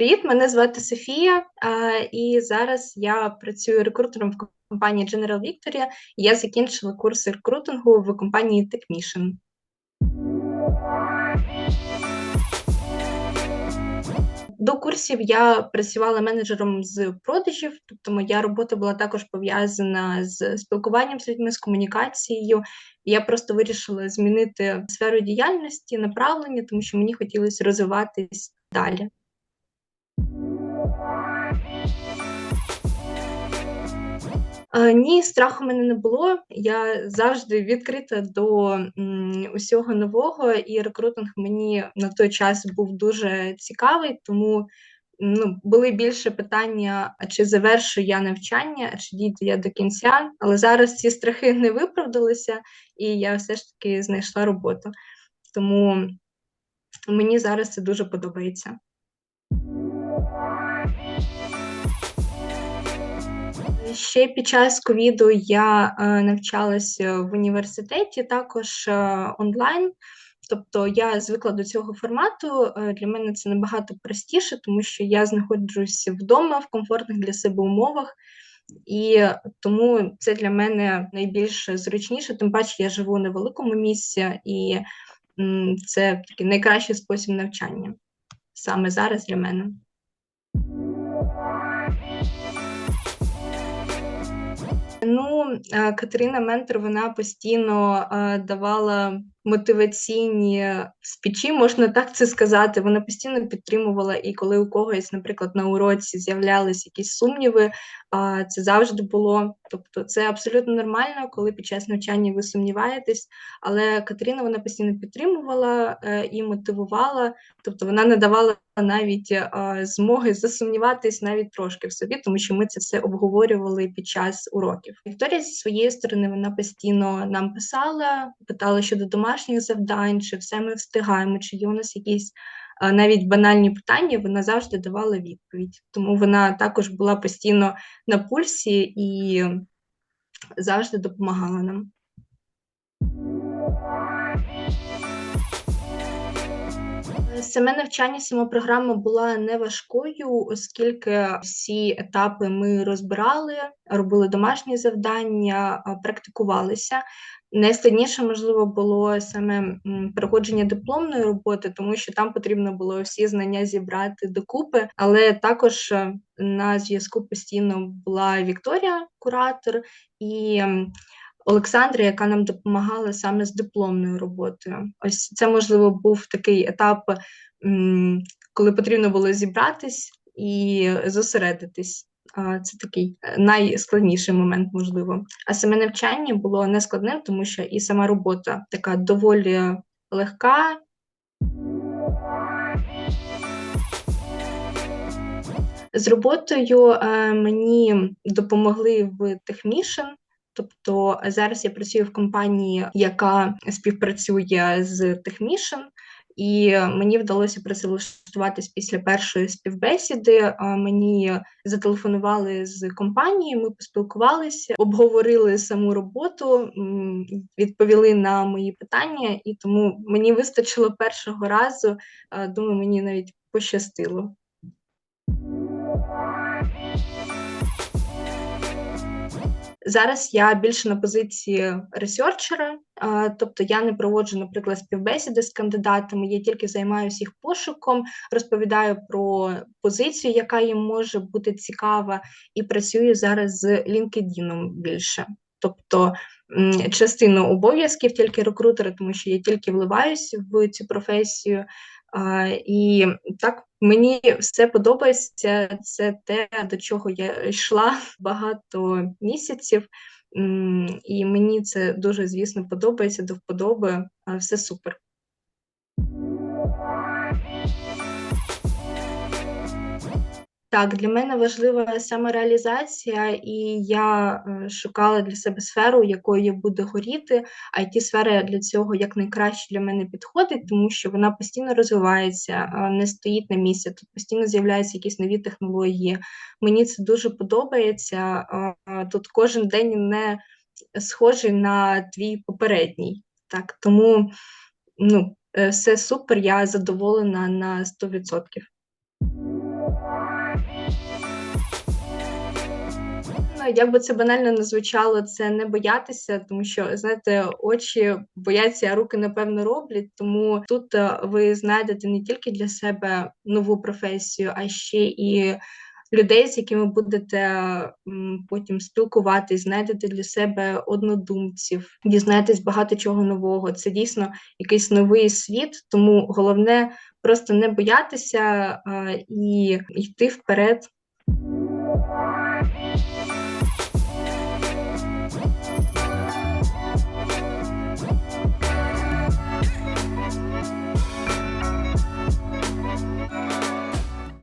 Привіт, мене звати Софія, і зараз я працюю рекрутером в компанії General Victoria. Я закінчила курс рекрутингу в компанії Technician. До курсів я працювала менеджером з продажів, тобто моя робота була також пов'язана з спілкуванням з людьми, з комунікацією. Я просто вирішила змінити сферу діяльності, направлення, тому що мені хотілося розвиватись далі. Ні, страху мене не було. Я завжди відкрита до усього нового, і рекрутинг мені на той час був дуже цікавий, тому ну, були більше питання: чи завершу я навчання, чи дійду я до кінця. Але зараз ці страхи не виправдалися, і я все ж таки знайшла роботу. Тому мені зараз це дуже подобається. Ще під час ковіду я е, навчалася в університеті, також е, онлайн. Тобто я звикла до цього формату. Е, для мене це набагато простіше, тому що я знаходжуся вдома в комфортних для себе умовах, і тому це для мене найбільш зручніше. Тим паче я живу на великому місці, і це такий найкращий спосіб навчання саме зараз для мене. Ну, е, Катерина Ментор вона постійно е, давала мотиваційні спічі, можна так це сказати. Вона постійно підтримувала, і коли у когось, наприклад, на уроці з'являлись якісь сумніви, це завжди було. Тобто, це абсолютно нормально, коли під час навчання ви сумніваєтесь. Але Катерина вона постійно підтримувала е, і мотивувала, тобто вона не давала навіть змоги засумніватись навіть трошки в собі, тому що ми це все обговорювали під час уроків. Вікторія зі своєї сторони вона постійно нам писала, питала щодо домашніх завдань, чи все ми встигаємо, чи є у нас якісь навіть банальні питання, вона завжди давала відповідь. Тому вона також була постійно на пульсі і завжди допомагала нам. Саме навчання, сама програма була не важкою, оскільки всі етапи ми розбирали, робили домашні завдання, практикувалися. Найскладніше, можливо, було саме проходження дипломної роботи, тому що там потрібно було всі знання зібрати докупи. Але також е, на зв'язку постійно була Вікторія, куратор і Олександра, яка нам допомагала саме з дипломною роботою. Ось це можливо був такий етап, коли потрібно було зібратись і зосередитись. Це такий е, найскладніший момент, можливо. А саме навчання було нескладним, тому що і сама робота така доволі легка. З роботою е, мені допомогли в Technician, Тобто зараз я працюю в компанії, яка співпрацює з Technician, і мені вдалося працевлаштуватись після першої співбесіди. Мені зателефонували з компанії, ми поспілкувалися, обговорили саму роботу, відповіли на мої питання, і тому мені вистачило першого разу. Думаю, мені навіть пощастило. Зараз я більше на позиції ресерчера, тобто я не проводжу, наприклад, співбесіди з кандидатами, я тільки займаюся їх пошуком, розповідаю про позицію, яка їм може бути цікава, і працюю зараз з LinkedIn більше. Тобто частину обов'язків тільки рекрутера, тому що я тільки вливаюся в цю професію. А, І так мені все подобається. Це те, до чого я йшла багато місяців, і мені це дуже звісно подобається до вподоби. Все супер. Так, для мене важлива самореалізація, і я е, шукала для себе сферу, якою я буду горіти. А it сфера для цього якнайкраще для мене підходить, тому що вона постійно розвивається, не стоїть на місці. Тут постійно з'являються якісь нові технології. Мені це дуже подобається. Тут кожен день не схожий на твій попередній. Так, тому ну, е, все супер, я задоволена на 100%. Як би це банально не звучало, це не боятися, тому що знаєте, очі бояться, а руки напевно роблять. Тому тут е, ви знайдете не тільки для себе нову професію, а ще і людей, з якими будете потім спілкуватись, знайдете для себе однодумців, дізнаєтесь багато чого нового. Це дійсно якийсь новий світ, тому головне просто не боятися а, і йти вперед.